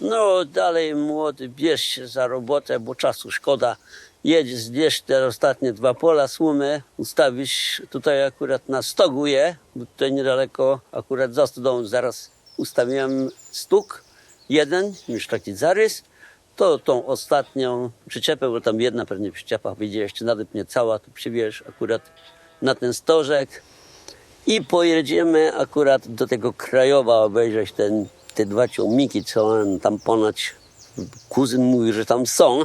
No dalej młody, bierz się za robotę, bo czasu szkoda. Jedź, zbierz te ostatnie dwa pola słomy, ustawisz tutaj akurat na stogu je, bo tutaj niedaleko akurat za stodołą zaraz ustawiłem stóg, jeden, już taki zarys, to tą ostatnią przyczepę, bo tam jedna pewnie przyczepa wyjdzie jeszcze nawet nie cała, to przybierz akurat na ten stożek. I pojedziemy akurat do tego Krajowa obejrzeć ten, te dwa ciągniki, co on tam ponoć kuzyn mówi, że tam są.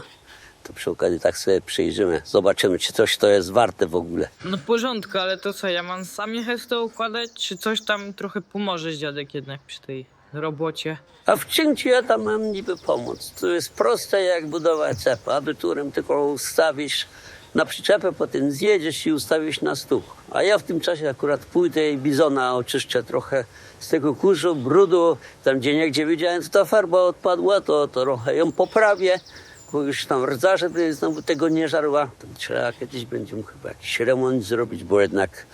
To przy okazji tak sobie przyjrzymy, zobaczymy, czy coś to jest warte w ogóle. No w porządku, ale to co, ja mam sam jechać to układać, czy coś tam trochę pomożesz dziadek jednak przy tej robocie? A w czym ci ja tam mam niby pomóc? To jest proste jak budować cepę, aby turem tylko ustawisz na przyczepę, potem zjedziesz i ustawisz na stół. A ja w tym czasie akurat pójdę i bizona oczyszczę trochę z tego kurzu, brudu. Tam gdzie niegdzie widziałem, że ta farba odpadła, to trochę ją poprawię, bo już tam rdza, żeby znowu tego nie żarła. To trzeba kiedyś będzie mu chyba jakiś remont zrobić, bo jednak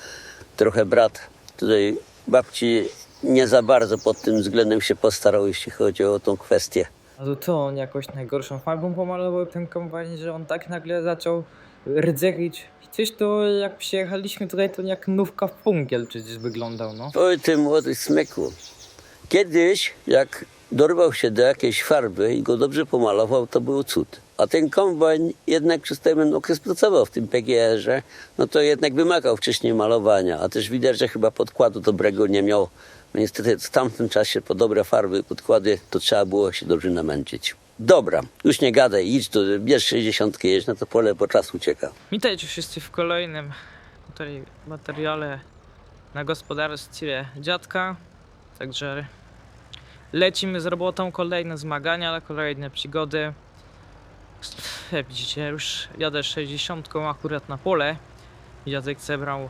trochę brat tutaj babci nie za bardzo pod tym względem się postarał, jeśli chodzi o tą kwestię. A to on jakoś najgorszą farbą pomalował ten kombajn, że on tak nagle zaczął rdzewić. Przecież to jak przyjechaliśmy tutaj, to jak nówka w punkiel przecież wyglądał, no. Oj, ty młody smyku. Kiedyś, jak dorwał się do jakiejś farby i go dobrze pomalował, to był cud. A ten kombajn jednak przez pewien okres pracował w tym PGR-ze, no to jednak wymagał wcześniej malowania, a też widać, że chyba podkładu dobrego nie miał. No niestety w tamtym czasie po dobre farby, podkłady, to trzeba było się dobrze namęczyć. Dobra, już nie gadaj, idź tu, bierz 60, jedź na to pole, bo czas ucieka. Witajcie wszyscy w kolejnym tutaj materiale na gospodarstwie dziadka. Także lecimy z robotą, kolejne zmagania, kolejne przygody. Jak widzicie, już jadę 60 akurat na pole. Dziadek zebrał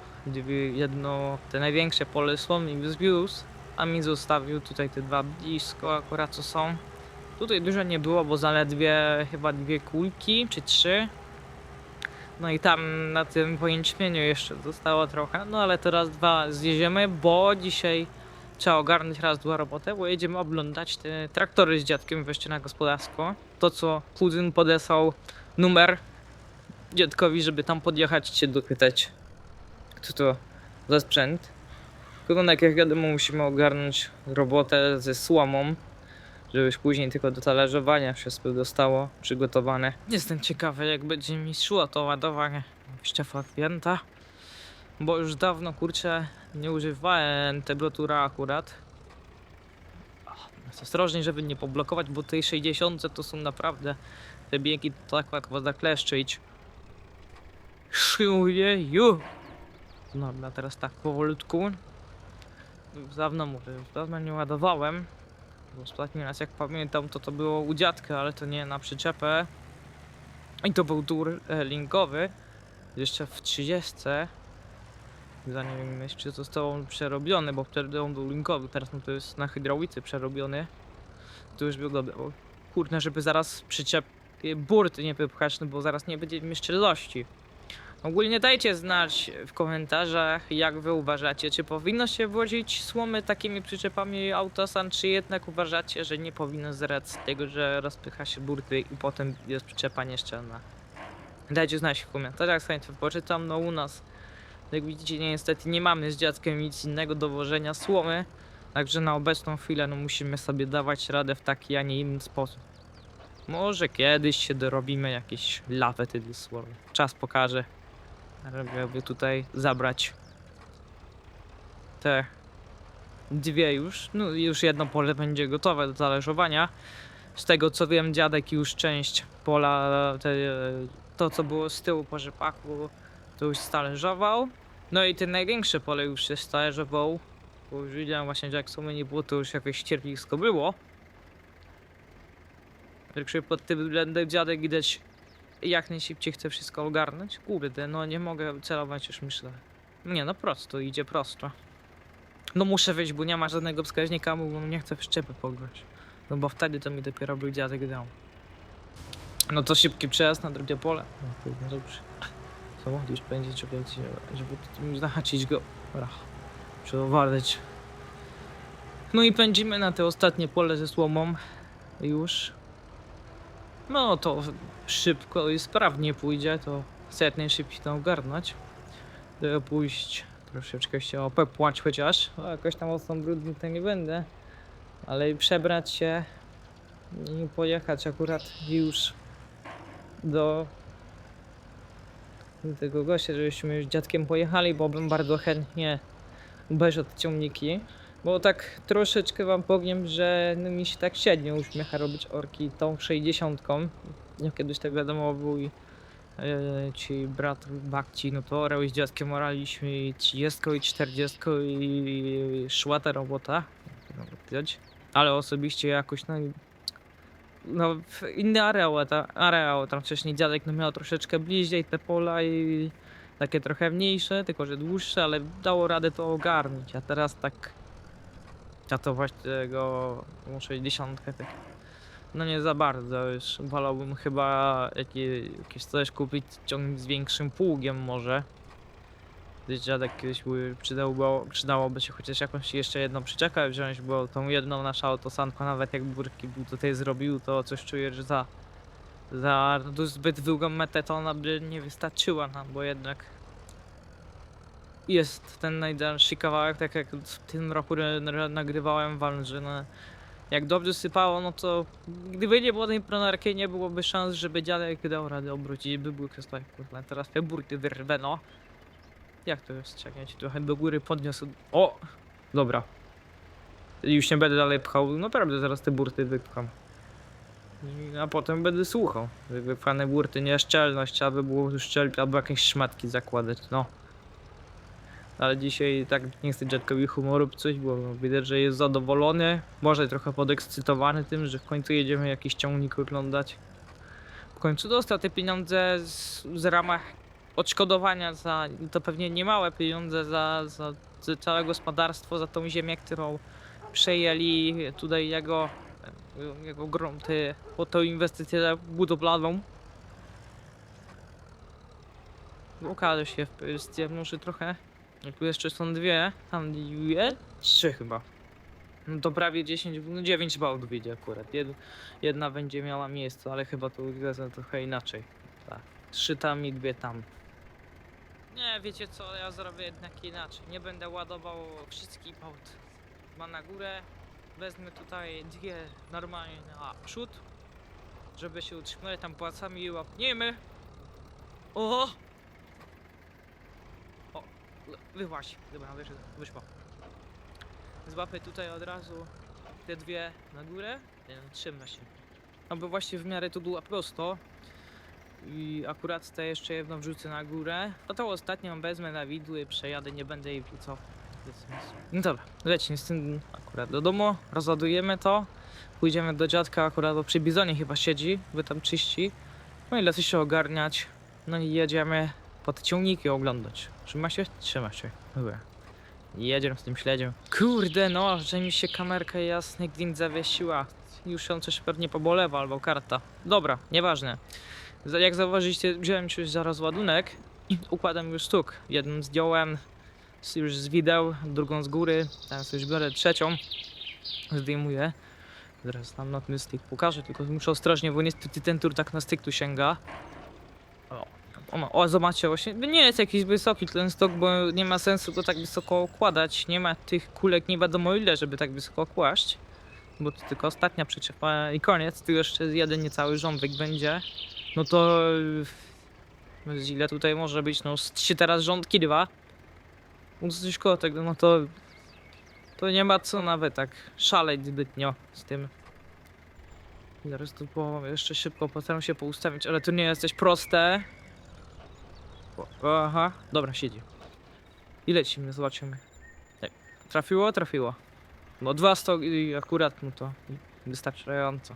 jedno, te największe pole słom i zwiózł, a mi zostawił tutaj te dwa blisko akurat co są. Tutaj dużo nie było, bo zaledwie chyba dwie kulki czy trzy. No i tam na tym pojęćmieniu jeszcze zostało trochę, no ale teraz dwa zjedziemy, bo dzisiaj trzeba ogarnąć raz, dwa robotę, bo jedziemy oglądać te traktory z dziadkiem wreszcie na gospodarstwo. To co kuzyn podesłał numer dziadkowi, żeby tam podjechać się dopytać, co to za sprzęt. Tylko jak wiadomo musimy ogarnąć robotę ze słomą, żeby już później tylko do talerzowania wszystko zostało przygotowane. Jestem ciekawy, jak będzie mi szło to ładowanie ściefapięta, bo już dawno, kurczę, nie używałem temperatura akurat. Ostrożnie, żeby nie poblokować, bo tej 60 to są naprawdę te biegi tak jak woda kleszczyć. Szyję, ju! No, a teraz tak powolutku. Już dawno mówię, już dawno nie ładowałem. Ostatni raz jak pamiętam to to było u dziadka, ale to nie na przyczepę. I to był tur e, linkowy. Jeszcze w 30. Zanim jeszcze został on przerobiony, bo wtedy on był linkowy, teraz no to jest na hydraulicy przerobiony. To już. O, Kurde, żeby zaraz przyczep e, burty nie wypchać, no bo zaraz nie będzie mieszczerności. Ogólnie dajcie znać w komentarzach, jak wy uważacie, czy powinno się wozić słomy takimi przyczepami autosan, czy jednak uważacie, że nie powinno z tego, że rozpycha się burty i potem jest przyczepa nieszczelna. Dajcie znać w komentarzach, z chęcią poczytam, no u nas, jak widzicie, niestety nie mamy z dziadkiem nic innego do wożenia słomy, także na obecną chwilę no musimy sobie dawać radę w taki, a nie inny sposób. Może kiedyś się dorobimy jakieś lawety dla słomy. Czas pokaże żeby tutaj zabrać te dwie już. No już jedno pole będzie gotowe do talerzowania. Z tego co wiem, dziadek już część pola, te, to co było z tyłu po rzepaku, to już stalerzował. No i ten największe pole już się stalerzował. Bo już widziałem właśnie, że jak sumy nie było, to już jakieś cierpisko było. Także pod tym względem dziadek widać jak najszybciej chcę wszystko ogarnąć. Kurde, no nie mogę celować już myślę. Nie, no prosto, idzie prosto. No muszę wyjść, bo nie ma żadnego wskaźnika, bo nie chcę w szczepy pograć. No bo wtedy to mi dopiero był dziadek dał. No to szybki przejazd na drugie pole. No kurde, dobrze. Samochód będzie, żeby, żeby zahaczyć go. Dobra, przewarzyć. No i pędzimy na te ostatnie pole ze słomą. już. No to szybko i sprawnie pójdzie, to chcę jak najszybciej to ogarnąć. Pójść troszeczkę się opepłać chociaż. O, jakoś tam mocno brudny to nie będę. Ale i przebrać się i pojechać akurat już do tego gościa, żebyśmy już dziadkiem pojechali, bo bym bardzo chętnie obejrzał te ciągniki. Bo tak troszeczkę wam powiem, że no mi się tak średnio uśmiecha robić orki tą 60. Jak kiedyś tak wiadomo był i e, ci brat bakci, no to orał z dziadkiem oraliśmy i 30 i 40 i szła ta robota. Nawet widać. Ale osobiście jakoś no no, inny areał, ta, areał, tam wcześniej dziadek no miał troszeczkę bliżej te pola i takie trochę mniejsze, tylko że dłuższe, ale dało radę to ogarnąć, a teraz tak ja to właśnie tego muszę dziesiątkę tak no nie za bardzo, już wolałbym chyba jakieś, jakieś coś kupić, z większym pługiem może. Gdyż dziadek kiedyś by przydałby, przydałoby się chociaż jakąś jeszcze jedną przyczepę wziąć, bo tą jedną nasza autosanka nawet jak burki był tutaj zrobił, to coś czuję, że za, za zbyt długą metę to ona by nie wystarczyła nam, bo jednak jest ten najdalszy kawałek, tak jak w tym roku nagrywałem wam, że no, jak dobrze sypało, no to gdyby nie było tej pronarki, nie byłoby szans, żeby dziadek dał radę obrócić, by był ktoś kurwa, teraz te burty wyrwę, no. Jak to jest? Czekaj, ci trochę do góry podniosę. O! Dobra. Już nie będę dalej pchał. Naprawdę zaraz te burty wypcham. A potem będę słuchał. Wy- Wypchane burty, nieszczelność, aby było tu szczelki albo jakieś szmatki zakładać, no. Ale dzisiaj tak nie chcę dziadkowi humoru coś, bo widać, że jest zadowolony. Może trochę podekscytowany tym, że w końcu jedziemy jakiś ciągnik oglądać. W końcu dostał te pieniądze z, z ramach odszkodowania za, to pewnie niemałe pieniądze za, za, za całe gospodarstwo, za tą ziemię, którą przejęli tutaj jego, jego grunty, po tą inwestycję budowlaną. Okaże się w kwestii, może trochę, tu jeszcze są dwie, tam dwie, trzy chyba. No to prawie 10, no 9 bałd wyjdzie akurat. Jed, jedna będzie miała miejsce, ale chyba to wygląda trochę inaczej. Tak. Trzy tam i dwie tam. Nie, wiecie co, ja zrobię jednak inaczej. Nie będę ładował wszystkich aut. Ma na górę. Wezmę tutaj dwie normalnie na przód, żeby się utrzymać tam płacami i łapniemy. O! Wyłaś. Dobra, wyszedł, wyszło. Złapię tutaj od razu te dwie na górę. Nie, no, trzyma się. Aby właśnie w miarę to była prosto. I akurat te jeszcze jedną wrzucę na górę. A tą ostatnią wezmę na widły, przejadę, nie będę jej wrzucał. No dobra, lecimy z tym akurat do domu, rozładujemy to. Pójdziemy do dziadka, akurat bo przy bizonie chyba siedzi, by tam czyści. No i lecę się ogarniać. No i jedziemy pod ciągniki oglądać. Trzyma się? Trzyma się. Dobra. Jedziemy z tym śledziem. Kurde no, że mi się kamerka jasny gwint zawiesiła. Już ją coś pewnie pobolewa albo karta. Dobra, nieważne. Jak zauważyliście, wziąłem już za rozładunek i układam już sztuk. Jedną zdjąłem już z wideł, drugą z góry, teraz już biorę trzecią, zdejmuję. Zaraz tam na ten styk pokażę, tylko muszę ostrożnie, bo niestety ten tur tak na styk tu sięga. O, o, zobaczcie, właśnie nie jest jakiś wysoki ten stok, bo nie ma sensu go tak wysoko układać. Nie ma tych kulek nie wiadomo ile, żeby tak wysoko kłaść. Bo to tylko ostatnia przyczepa i koniec, tu jeszcze jeden niecały rządek będzie. No to z ile tutaj może być? No z teraz rządki, dwa. No coś koło tego, no to to nie ma co nawet tak szaleć zbytnio z tym. Zaraz tu po, jeszcze szybko postaram się poustawić, ale to nie jest coś proste. O, aha, dobra, siedzi. I lecimy, zobaczymy. Tak, Trafiło? Trafiło. No dwa sto i akurat, no to wystarczająco.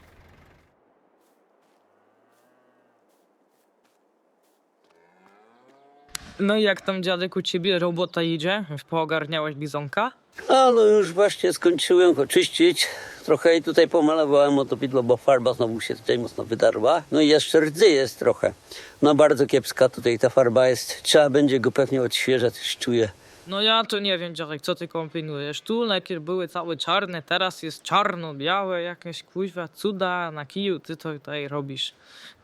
No i jak tam dziadek u ciebie robota idzie? Poogarniałeś bizonka? A no już właśnie skończyłem go czyścić. Trochę i tutaj pomalowałem motopidło, bo farba znowu się tutaj mocno wydarła. No i jeszcze rdzy jest trochę. No bardzo kiepska tutaj ta farba jest. Trzeba będzie go pewnie odświeżać, czuję. No ja to nie wiem, dziadek, co ty kombinujesz. Tu najpierw były całe czarne, teraz jest czarno-białe, jakieś kuźwa cuda na kiju, ty to tutaj robisz.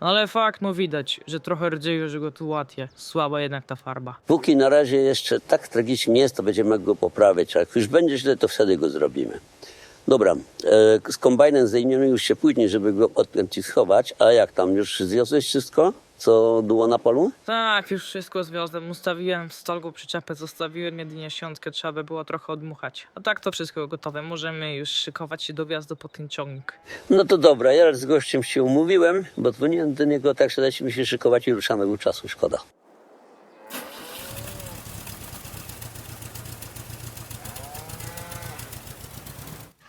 No ale fakt, no widać, że trochę rdzieje, że go tu łatje. Słaba jednak ta farba. Póki na razie jeszcze tak tragicznie nie jest, to będziemy go poprawiać. A jak już będzie źle, to wtedy go zrobimy. Dobra, e, z kombajnem zdejmiemy już się później, żeby go odpiąć i schować. A jak tam, już zwiozłeś wszystko, co było na polu? Tak, już wszystko zwiozłem, ustawiłem stolką przyczepę, zostawiłem jedynie siątkę, trzeba by było trochę odmuchać. A tak to wszystko gotowe, możemy już szykować się do wjazdu po ten ciągnik. No to dobra, ja z gościem się umówiłem, bo dzwoniłem do niego, tak że się szykować i ruszamy, bo czasu szkoda.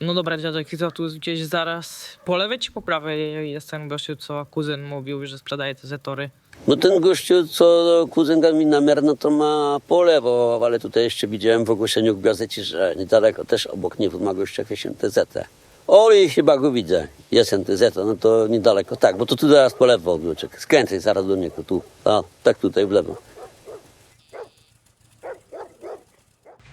No dobra, dziadek, co tu gdzieś zaraz po lewej czy po prawej jest ten gościu, co kuzyn mówił, że sprzedaje te zetory? No ten gościu, co kuzynka mi namiar, no to ma po lewo, ale tutaj jeszcze widziałem w ogłoszeniu w gazecie, że niedaleko też obok niego ma gościa jakieś NTZ. O, i chyba go widzę. Jest NTZ, no to niedaleko. Tak, bo to tu zaraz po lewo, Wnuczek. Skręcaj zaraz do niego, tu. A, tak tutaj w lewo.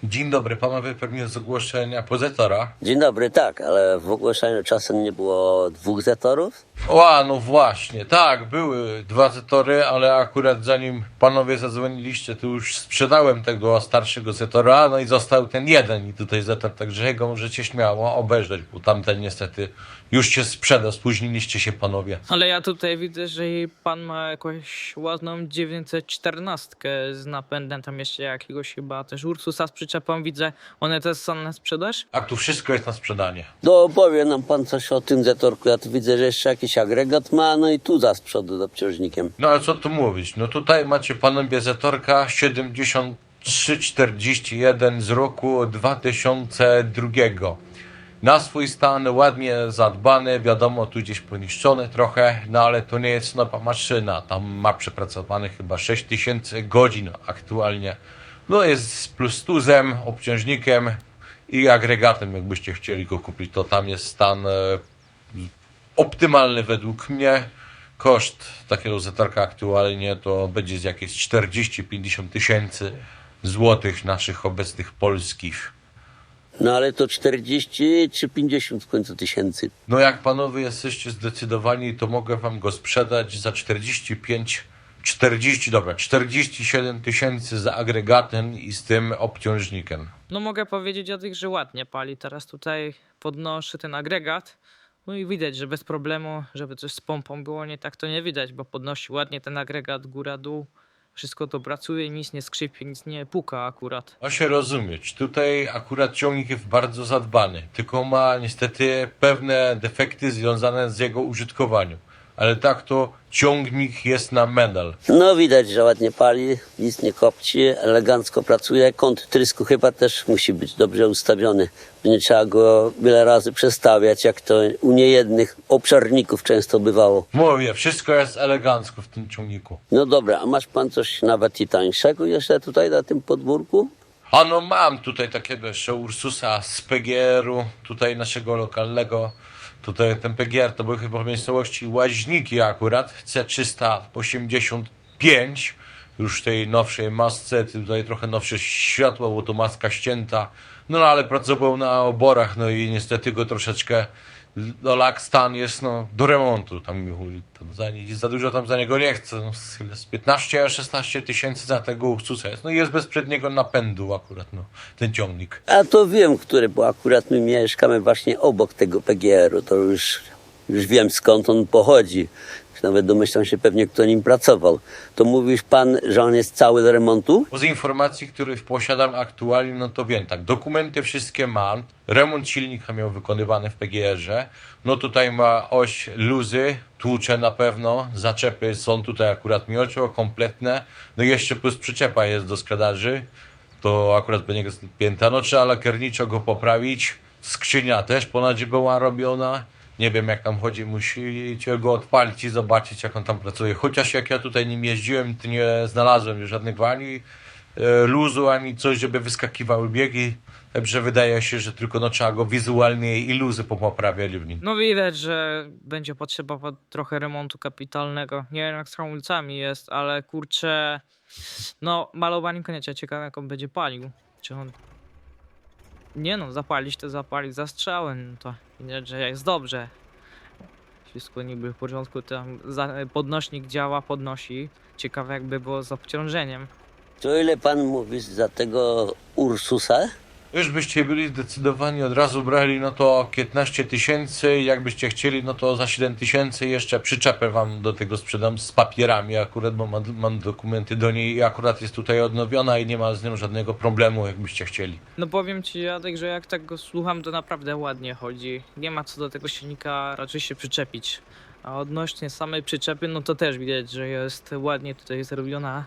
Dzień dobry, panowie pewnie z ogłoszenia pozytora. Dzień dobry, tak, ale w ogłoszeniu czasem nie było dwóch zetorów? O, no właśnie, tak, były dwa zetory, ale akurat zanim panowie zadzwoniliście, to już sprzedałem tego starszego zetora, no i został ten jeden i tutaj zetor, także jego możecie śmiało obejrzeć, bo tamten niestety już się sprzedał, spóźniliście się panowie. Ale ja tutaj widzę, że pan ma jakąś ładną 914 z napędem, tam jeszcze jakiegoś chyba też Ursusa z przyczepą widzę. One też są na sprzedaż? A tu wszystko jest na sprzedanie. No powie nam pan coś o tym zetorku, ja tu widzę, że jeszcze jakiś agregat ma, no i tu za z przodu z obciążnikiem. No ale co tu mówić, no tutaj macie panowie zetorka 7341 z roku 2002. Na swój stan ładnie zadbany, wiadomo tu gdzieś poniszczony trochę, no ale to nie jest nowa maszyna, tam ma przepracowane chyba 6000 godzin aktualnie. No jest z plus tuzem, obciążnikiem i agregatem, jakbyście chcieli go kupić, to tam jest stan e, optymalny według mnie. Koszt takiego zetarka aktualnie to będzie z jakieś 40-50 tysięcy złotych naszych obecnych polskich. No ale to 40 czy 50 w końcu tysięcy? No jak panowie jesteście zdecydowani, to mogę wam go sprzedać za 45, 40, dobra, 47 tysięcy za agregatem i z tym obciążnikiem. No mogę powiedzieć dziadek, że ładnie pali. Teraz tutaj podnoszę ten agregat. No i widać, że bez problemu, żeby coś z pompą było nie tak, to nie widać, bo podnosi ładnie ten agregat góra-dół. Wszystko to pracuje, nic nie skrzypie, nic nie puka akurat. Ma się rozumieć, tutaj akurat ciągnik jest bardzo zadbany, tylko ma niestety pewne defekty związane z jego użytkowaniem. Ale tak to ciągnik jest na medal. No widać, że ładnie pali, nic nie kopci, elegancko pracuje. Kąt trysku chyba też musi być dobrze ustawiony. Nie trzeba go wiele razy przestawiać, jak to u niejednych obszarników często bywało. Mówię, wszystko jest elegancko w tym ciągniku. No dobra, a masz pan coś nawet i tańszego jeszcze tutaj na tym podwórku? A no mam tutaj takiego jeszcze Ursusa z PGR-u, tutaj naszego lokalnego. Tutaj ten PGR to był chyba w miejscowości Łaźniki akurat, C385. Już w tej nowszej masce, tutaj trochę nowsze światło, bo to maska ścięta. No ale pracował na oborach, no i niestety go troszeczkę no lak stan jest no do remontu. Tam, tam za, za dużo tam za niego nie chcę. No, z 15-16 tysięcy za tego Ursusa jest. No i jest bez przedniego napędu akurat, no, ten ciągnik. A to wiem, który, bo akurat my mieszkamy właśnie obok tego PGR-u. To już, już wiem skąd on pochodzi. Nawet domyślam się pewnie, kto nim pracował. To mówisz pan, że on jest cały do remontu? Z informacji, których posiadam aktualnie, no to wiem, tak, dokumenty wszystkie mam, remont silnika miał wykonywany w PGR-ze, no tutaj ma oś luzy, tłucze na pewno, zaczepy są tutaj akurat miocio, kompletne, no i jeszcze plus przyczepa jest do sprzedaży, to akurat będzie pięta, no trzeba lakierniczo go poprawić, skrzynia też ponoć była robiona, nie wiem jak tam chodzi, musicie go odpalić i zobaczyć jak on tam pracuje. Chociaż jak ja tutaj nim jeździłem, to nie znalazłem żadnych ani e, luzu, ani coś, żeby wyskakiwały biegi. Także wydaje się, że tylko no, trzeba go wizualnie i luzy poprawiać w nim. No widać, że będzie potrzeba po- trochę remontu kapitalnego. Nie wiem jak z hamulcami jest, ale kurczę, no malowanie koniecznie ciekawe jak on będzie palił. Czy on... Nie no, zapalić to zapalić za strzałem, no to widać, że jest dobrze. Wszystko niby w porządku, tam podnośnik działa, podnosi. Ciekawe jakby było z obciążeniem. To ile pan mówi za tego Ursusa? Już byście byli zdecydowani, od razu brali, no to 15 tysięcy, jakbyście chcieli, no to za 7 tysięcy jeszcze przyczepę wam do tego sprzedam z papierami akurat, bo mam, mam dokumenty do niej i akurat jest tutaj odnowiona i nie ma z nią żadnego problemu, jakbyście chcieli. No powiem ci Jadek, że jak tak go słucham, to naprawdę ładnie chodzi. Nie ma co do tego silnika raczej się przyczepić. A odnośnie samej przyczepy, no to też widać, że jest ładnie tutaj zrobiona.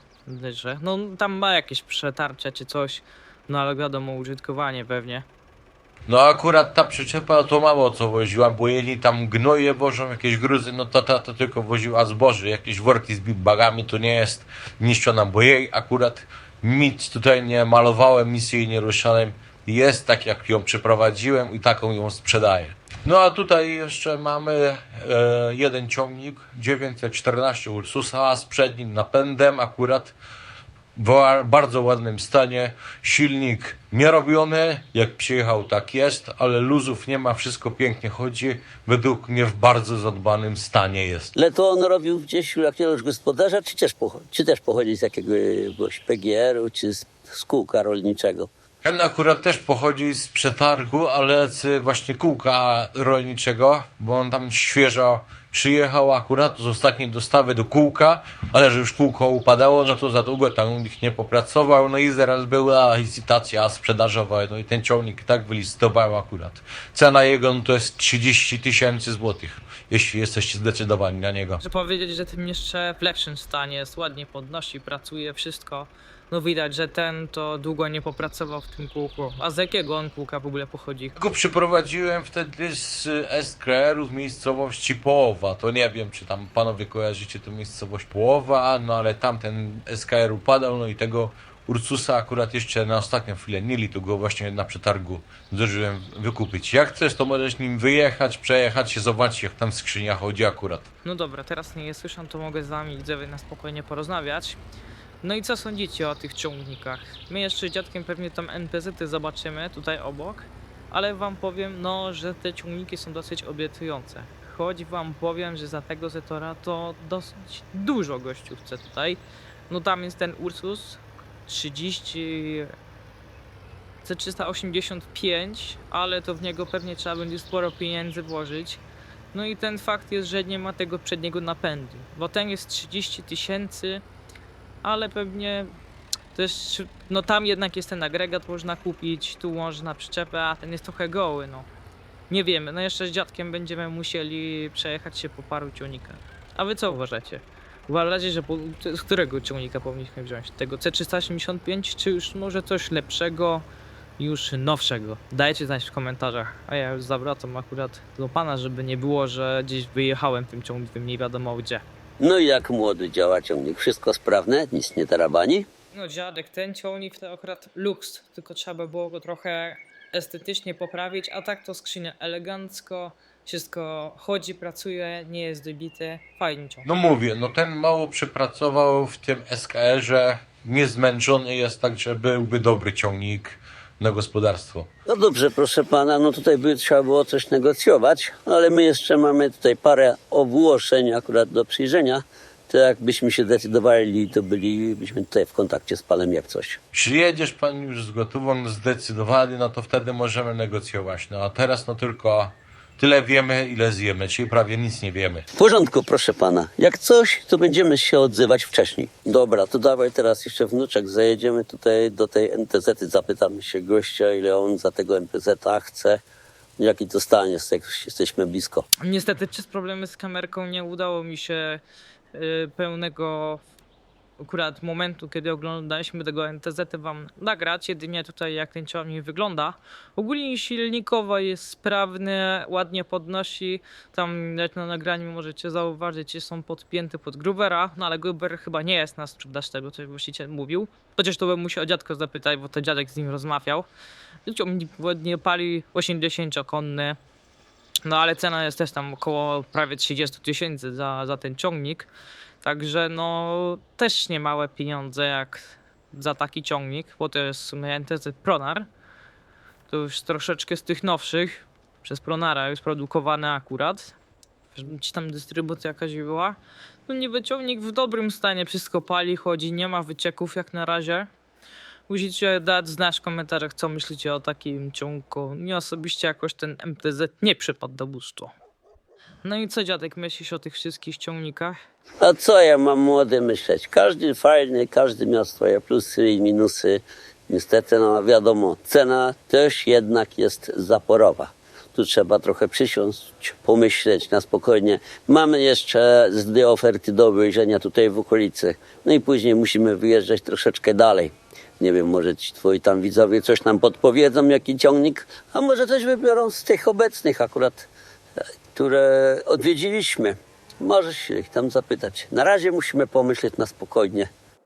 Że no tam ma jakieś przetarcia czy coś. No ale wiadomo, użytkowanie pewnie. No akurat ta przyczepa to mało co woziła, bo jedni tam gnoje wożą, jakieś gruzy, no to ta to tylko woziła zboże, jakieś worki z bagami, to nie jest niszczona, bo jej akurat nic tutaj nie malowałem, nic jej nie ruszałem, jest tak jak ją przeprowadziłem i taką ją sprzedaję. No a tutaj jeszcze mamy e, jeden ciągnik 914 Ursusa z przednim napędem akurat w bardzo ładnym stanie. Silnik nie robiony, jak przyjechał tak jest, ale luzów nie ma, wszystko pięknie chodzi. Według mnie w bardzo zadbanym stanie jest. Ale to on robił gdzieś u jakiegoś gospodarza, czy też, pocho- czy też pochodzi z jakiegoś PGR-u, czy z, z kółka rolniczego? Ten akurat też pochodzi z przetargu, ale z właśnie kółka rolniczego, bo on tam świeżo przyjechał akurat z ostatniej dostawy do kółka, ale że już kółko upadało, no to za długo tam nich nie popracował, no i zaraz była licytacja sprzedażowa, no i ten ciągnik tak wylistował akurat. Cena jego no to jest 30 tysięcy złotych, jeśli jesteście zdecydowani na niego. Muszę powiedzieć, że tym jeszcze w lepszym stanie jest, ładnie podnosi, pracuje, wszystko. No widać, że ten to długo nie popracował w tym kółku. A z jakiego on kółka w ogóle pochodzi? Go przyprowadziłem wtedy z SKR-u z miejscowości Połowa. To nie wiem, czy tam panowie kojarzycie tę miejscowość Połowa, no ale tamten SKR upadał, no i tego Ursusa akurat jeszcze na ostatnią chwilę nie to go właśnie na przetargu zdążyłem wykupić. Jak chcesz, to możesz nim wyjechać, przejechać się, zobaczyć jak tam skrzynia chodzi akurat. No dobra, teraz nie słyszę, to mogę z wami widzowie na spokojnie porozmawiać. No i co sądzicie o tych ciągnikach? My jeszcze dziadkiem pewnie tam NPZ-y zobaczymy tutaj obok, ale wam powiem, no, że te ciągniki są dosyć obiecujące. Choć wam powiem, że za tego Zetora to dosyć dużo gościu chce tutaj. No tam jest ten Ursus 30 C385, ale to w niego pewnie trzeba będzie sporo pieniędzy włożyć. No i ten fakt jest, że nie ma tego przedniego napędu, bo ten jest 30 tysięcy, ale pewnie też, no tam jednak jest ten agregat można kupić, tu można przyczepę, a ten jest trochę goły, no. Nie wiemy, no jeszcze z dziadkiem będziemy musieli przejechać się po paru ciągnikach. A wy co uważacie? Uważacie, że po, z którego ciągnika powinniśmy wziąć? Tego C385, czy już może coś lepszego, już nowszego? Dajcie znać w komentarzach, a ja już zawracam akurat do pana, żeby nie było, że gdzieś wyjechałem tym ciągnikiem nie wiadomo gdzie. No i jak młody działa ciągnik? Wszystko sprawne? Nic nie tarabani? No dziadek, ten ciągnik to akurat luks, tylko trzeba było go trochę estetycznie poprawić, a tak to skrzynia elegancko, wszystko chodzi, pracuje, nie jest dobity, fajnie ciągnik. No mówię, no ten mało przepracował w tym SKR-ze, nie zmęczony jest, tak że byłby dobry ciągnik na gospodarstwo. No dobrze, proszę pana, no tutaj by trzeba było coś negocjować, ale my jeszcze mamy tutaj parę ogłoszeń akurat do przyjrzenia. To jakbyśmy się decydowali, to bylibyśmy tutaj w kontakcie z panem jak coś. Jeśli jedziesz pan już z gotową, zdecydowany, no to wtedy możemy negocjować. No a teraz no tylko tyle wiemy, ile zjemy, czyli prawie nic nie wiemy. W porządku, proszę pana. Jak coś, to będziemy się odzywać wcześniej. Dobra, to dawaj teraz jeszcze wnuczek, zajedziemy tutaj do tej NTZ, -y, zapytamy się gościa, ile on za tego NPZ-a chce, jaki dostanie, jak jesteśmy blisko. Niestety przez problemy z kamerką nie udało mi się y, pełnego akurat momentu, kiedy oglądaliśmy tego NTZ wam nagrać, jedynie tutaj jak ten ciągnik wygląda. Ogólnie silnikowo jest sprawny, ładnie podnosi, tam jak na nagraniu możecie zauważyć, że są podpięte pod Grubera, no ale Gruber chyba nie jest na sprzedaż tego, co właściciel mówił. Chociaż to bym musiał dziadko zapytać, bo to dziadek z nim rozmawiał. Ciągnik ładnie pali 80-konny, no ale cena jest też tam około prawie 30 tysięcy za, za ten ciągnik. Także no też nie małe pieniądze jak za taki ciągnik, bo to jest w sumie NTZ Pronar. To już troszeczkę z tych nowszych, przez Pronara już produkowane akurat. Ci tam dystrybucja jakaś była. No niby ciągnik w dobrym stanie, wszystko pali, chodzi, nie ma wycieków jak na razie. Musicie dać znać w komentarzach, co myślicie o takim ciągu. Mnie osobiście jakoś ten MTZ nie przypadł do gustu. No i co dziadek myślisz o tych wszystkich ciągnikach? A co ja mam młody myśleć? Każdy fajny, każdy miał swoje plusy i minusy. Niestety, no wiadomo, cena też jednak jest zaporowa. Tu trzeba trochę przysiąść, pomyśleć na spokojnie. Mamy jeszcze z dwie oferty do obejrzenia tutaj w okolicy. No i później musimy wyjeżdżać troszeczkę dalej. Nie wiem, może ci twoi tam widzowie coś nam podpowiedzą, jaki ciągnik, a może coś wybiorą z tych obecnych akurat, które odwiedziliśmy. Możesz się ich tam zapytać. Na razie musimy pomyśleć na spokojnie.